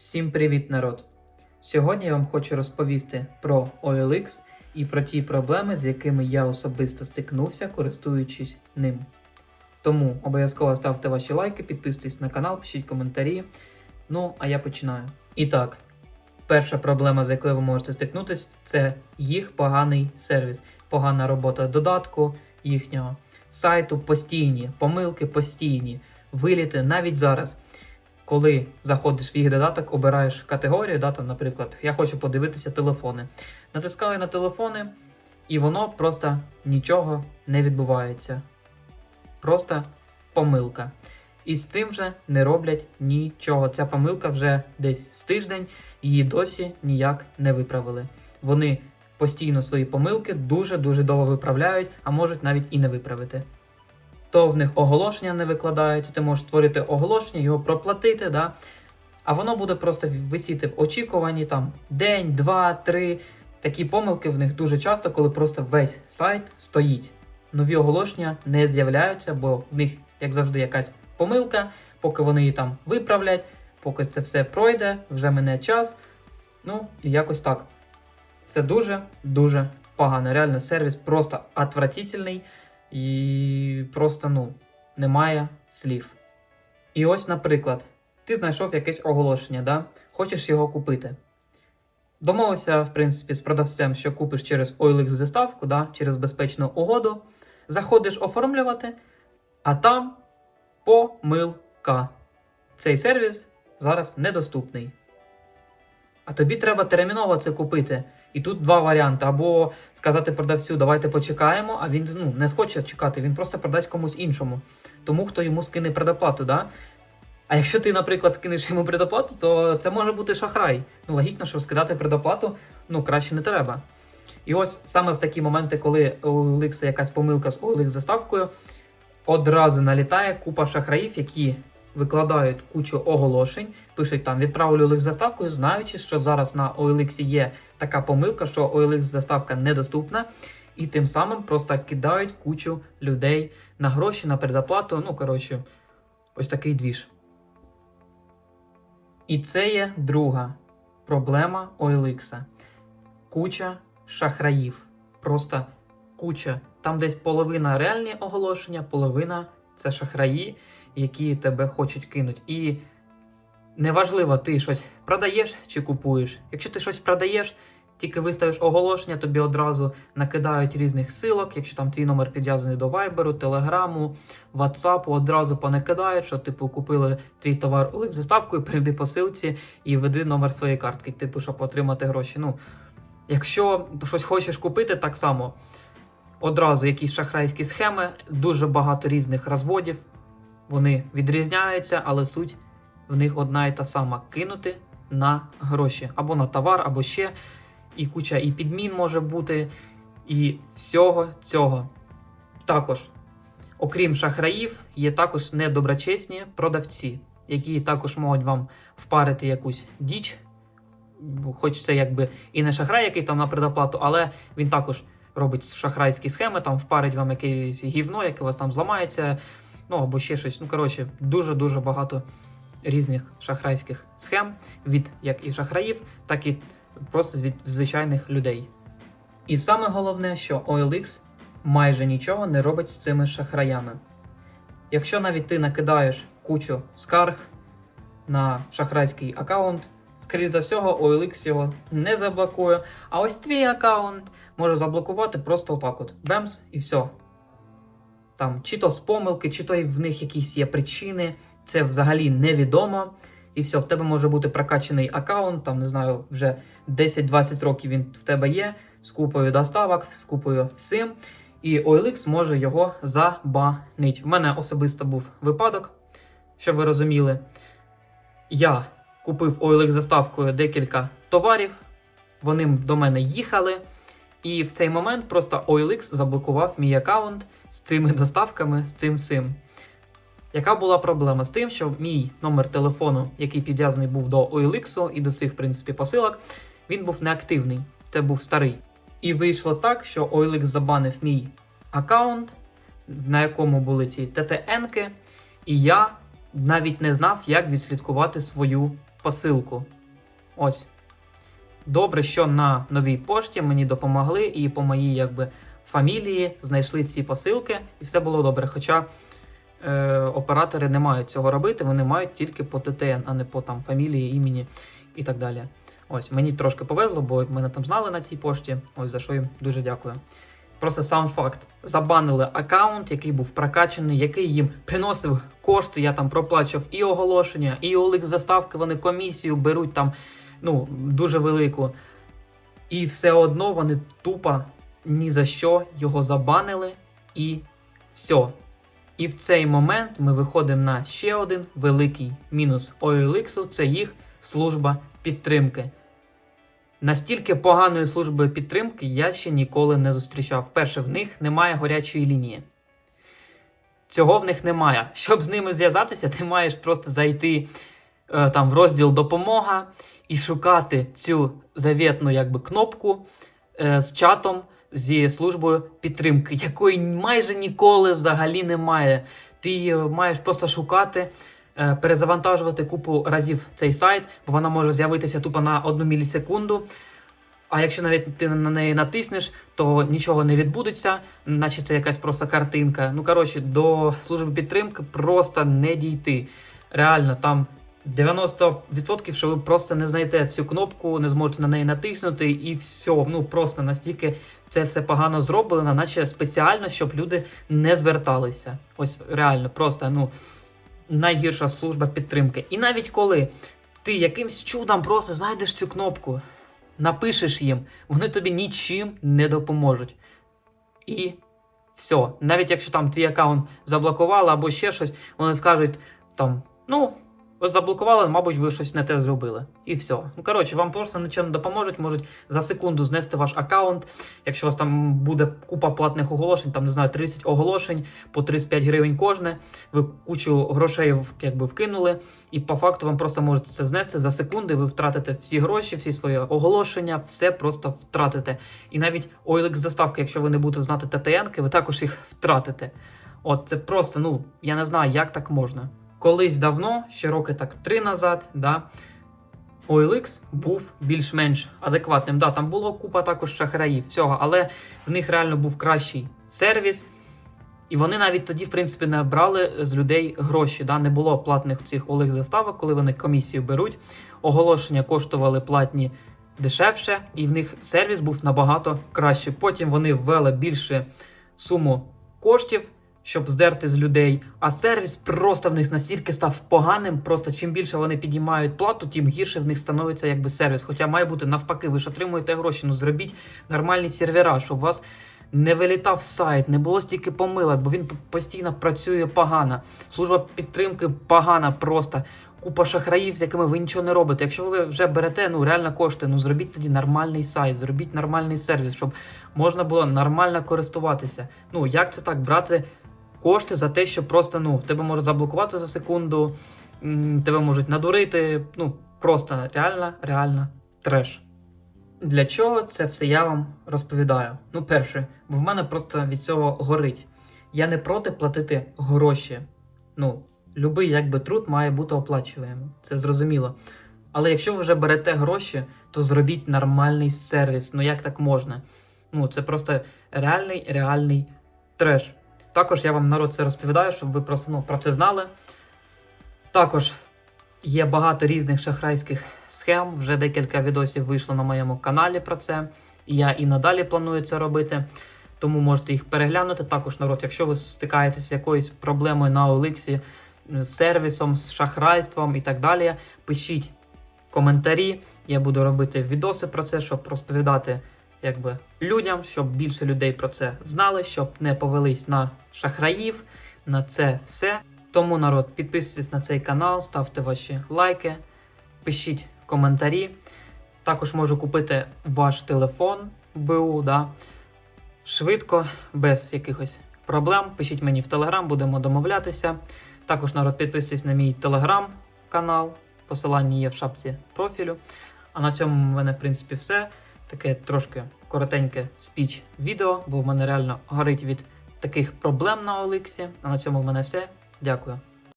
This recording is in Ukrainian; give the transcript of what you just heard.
Всім привіт, народ! Сьогодні я вам хочу розповісти про OLX і про ті проблеми, з якими я особисто стикнувся, користуючись ним. Тому обов'язково ставте ваші лайки, підписуйтесь на канал, пишіть коментарі. Ну, а я починаю. І так, перша проблема, з якою ви можете стикнутися, це їх поганий сервіс, погана робота додатку, їхнього сайту, постійні, помилки постійні, виліти навіть зараз коли заходиш в їх додаток, обираєш категорію, да, там, наприклад, я хочу подивитися телефони. Натискаю на телефони, і воно просто нічого не відбувається. Просто помилка. І з цим вже не роблять нічого. Ця помилка вже десь з тиждень, її досі ніяк не виправили. Вони постійно свої помилки дуже-дуже довго виправляють, а можуть навіть і не виправити то в них оголошення не викладаються, ти можеш створити оголошення, його проплатити, да? а воно буде просто висіти в очікуванні там день, два, три. Такі помилки в них дуже часто, коли просто весь сайт стоїть. Нові оголошення не з'являються, бо в них, як завжди, якась помилка, поки вони її там виправлять, поки це все пройде, вже мине час. Ну, якось так. Це дуже-дуже погано. Реально, сервіс просто отвратительний і просто ну, немає слів. І ось, наприклад, ти знайшов якесь оголошення, да? хочеш його купити. Домовився, в принципі, з продавцем, що купиш через OLX заставку, да? через безпечну угоду. Заходиш оформлювати, а там помилка. Цей сервіс зараз недоступний. А тобі треба терміново це купити. І тут два варіанти: або сказати продавцю, давайте почекаємо, а він ну, не схоче чекати, він просто продасть комусь іншому, тому хто йому скине предоплату. Да? А якщо ти, наприклад, скинеш йому предоплату, то це може бути шахрай. Ну, логічно, що скидати предоплату ну, краще не треба. І ось саме в такі моменти, коли у OLX якась помилка з OLX заставкою, одразу налітає купа шахраїв, які викладають кучу оголошень, пишуть там відправлю OLX заставкою, знаючи, що зараз на OLX є така помилка, що OLX заставка недоступна, і тим самим просто кидають кучу людей на гроші, на предоплату. Ну, коротше, ось такий двіж. І це є друга проблема OLX. Куча шахраїв. Просто куча. Там десь половина реальні оголошення, половина це шахраї, які тебе хочуть кинути. І неважливо, ти щось продаєш чи купуєш. Якщо ти щось продаєш, тільки виставиш оголошення, тобі одразу накидають різних силок. Якщо там твій номер підв'язаний до Viber, Телеграму, WhatsApp, одразу понакидають, що типу купили твій товар у заставкою, прийди посилці і веди номер своєї картки, типу, щоб отримати гроші. Ну, якщо щось хочеш купити, так само. Одразу якісь шахрайські схеми, дуже багато різних розводів. Вони відрізняються, але суть в них одна і та сама кинути на гроші або на товар, або ще. І куча і підмін може бути, і всього цього. Також, окрім шахраїв, є також недоброчесні продавці, які також можуть вам впарити якусь діч. Хоч це якби і не шахрай, який там на предоплату, але він також робить шахрайські схеми, там впарить вам якесь гівно, яке у вас там зламається, ну або ще щось. Ну, коротше, дуже-дуже багато різних шахрайських схем від як і шахраїв, так і просто від звичайних людей. І саме головне, що OLX майже нічого не робить з цими шахраями. Якщо навіть ти накидаєш кучу скарг на шахрайський аккаунт, скоріше за всього, OLX його не заблокує. А ось твій аккаунт може заблокувати просто отак от. Бемс і все. Там, чи то з помилки, чи то в них якісь є причини, це взагалі невідомо. І все, в тебе може бути прокачаний аккаунт, там, не знаю, вже 10-20 років він в тебе є, з купою доставок, з купою всім. І OLX може його забанить. У мене особисто був випадок, щоб ви розуміли. Я купив OLX заставкою декілька товарів, вони до мене їхали. І в цей момент просто OLX заблокував мій аккаунт з цими доставками, з цим всім. Яка була проблема з тим, що мій номер телефону, який підв'язаний був до OLX і до цих, в принципі, посилок, він був неактивний. Це був старий. І вийшло так, що OLX забанив мій аккаунт, на якому були ці ТТНки, і я навіть не знав, як відслідкувати свою посилку. Ось. Добре, що на новій пошті мені допомогли і по моїй якби, фамілії знайшли ці посилки, і все було добре. Хоча е, оператори не мають цього робити, вони мають тільки по ТТН, а не по там, фамілії, імені і так далі. Ось, мені трошки повезло, бо мене там знали на цій пошті. Ось за що їм дуже дякую. Просто сам факт. Забанили аккаунт, який був прокачаний, який їм приносив кошти. Я там проплачував і оголошення, і OLX заставки. Вони комісію беруть там ну, дуже велику. І все одно вони тупо ні за що його забанили і все. І в цей момент ми виходимо на ще один великий мінус OLX, це їх служба підтримки. Настільки поганої служби підтримки я ще ніколи не зустрічав. Перше, в них немає гарячої лінії. Цього в них немає. Щоб з ними зв'язатися, ти маєш просто зайти там в розділ допомога і шукати цю завітну якби, кнопку е, з чатом зі службою підтримки, якої майже ніколи взагалі немає. Ти її маєш просто шукати, е, перезавантажувати купу разів цей сайт, бо вона може з'явитися тупо на одну мілісекунду. А якщо навіть ти на неї натиснеш, то нічого не відбудеться, наче це якась просто картинка. Ну коротше, до служби підтримки просто не дійти. Реально, там 90% що ви просто не знайдете цю кнопку, не зможете на неї натиснути, і все. Ну просто настільки це все погано зроблено, наче спеціально, щоб люди не зверталися. Ось реально, просто ну найгірша служба підтримки. І навіть коли ти якимсь чудом просто знайдеш цю кнопку, напишеш їм, вони тобі нічим не допоможуть. І все. Навіть якщо там твій аккаунт заблокували або ще щось, вони скажуть там, ну. Ось заблокували, мабуть, ви щось не те зробили. І все. Ну, коротше, вам просто нічого не допоможуть, можуть за секунду знести ваш аккаунт. Якщо у вас там буде купа платних оголошень, там не знаю, 30 оголошень по 35 гривень кожне, ви кучу грошей якби вкинули, і по факту вам просто можуть це знести за секунди. Ви втратите всі гроші, всі свої оголошення, все просто втратите. І навіть OLX заставки, якщо ви не будете знати ТТНки, ви також їх втратите. От це просто, ну я не знаю, як так можна. Колись давно, ще роки так три назад, да, OLX був більш-менш адекватним. Да, там було купа також шахраїв, всього, але в них реально був кращий сервіс. І вони навіть тоді, в принципі, не брали з людей гроші. Да? Не було платних цих OLX заставок, коли вони комісію беруть. Оголошення коштували платні дешевше, і в них сервіс був набагато кращий. Потім вони ввели більше суму коштів щоб здерти з людей. А сервіс просто в них настільки став поганим. Просто чим більше вони підіймають плату, тим гірше в них становиться якби сервіс. Хоча має бути навпаки, ви ж отримуєте гроші. Ну зробіть нормальні сервера, щоб у вас не вилітав сайт, не було стільки помилок, бо він постійно працює погано. Служба підтримки погана просто. Купа шахраїв, з якими ви нічого не робите. Якщо ви вже берете ну реально кошти, ну зробіть тоді нормальний сайт, зробіть нормальний сервіс, щоб можна було нормально користуватися. Ну як це так брати кошти за те, що просто ну тебе можуть заблокувати за секунду, тебе можуть надурити. Ну просто реально, реально треш. Для чого це все я вам розповідаю? Ну, перше, бо в мене просто від цього горить. Я не проти платити гроші. Ну, любий якби труд має бути оплачуваємим. Це зрозуміло. Але якщо ви вже берете гроші, то зробіть нормальний сервіс. Ну як так можна? Ну, це просто реальний, реальний треш. Також я вам народ це розповідаю, щоб ви просто ну, про це знали. Також є багато різних шахрайських схем. Вже декілька відосів вийшло на моєму каналі про це. І я і надалі планую це робити. Тому можете їх переглянути. Також народ, якщо ви стикаєтеся з якоюсь проблемою на OLX, з сервісом, з шахрайством і так далі, пишіть коментарі. Я буду робити відоси про це, щоб розповідати якби людям, щоб більше людей про це знали, щоб не повелись на шахраїв, на це все. Тому народ, підписуйтесь на цей канал, ставте ваші лайки, пишіть коментарі. Також можу купити ваш телефон БУ, да, швидко, без якихось проблем. Пишіть мені в Телеграм, будемо домовлятися. Також народ, підписуйтесь на мій телеграм-канал. Посилання є в шапці профілю. А на цьому в мене, в принципі, все. Таке трошки коротеньке спіч відео, бо в мене реально горить від таких проблем на Оликсі. А на цьому в мене все. Дякую.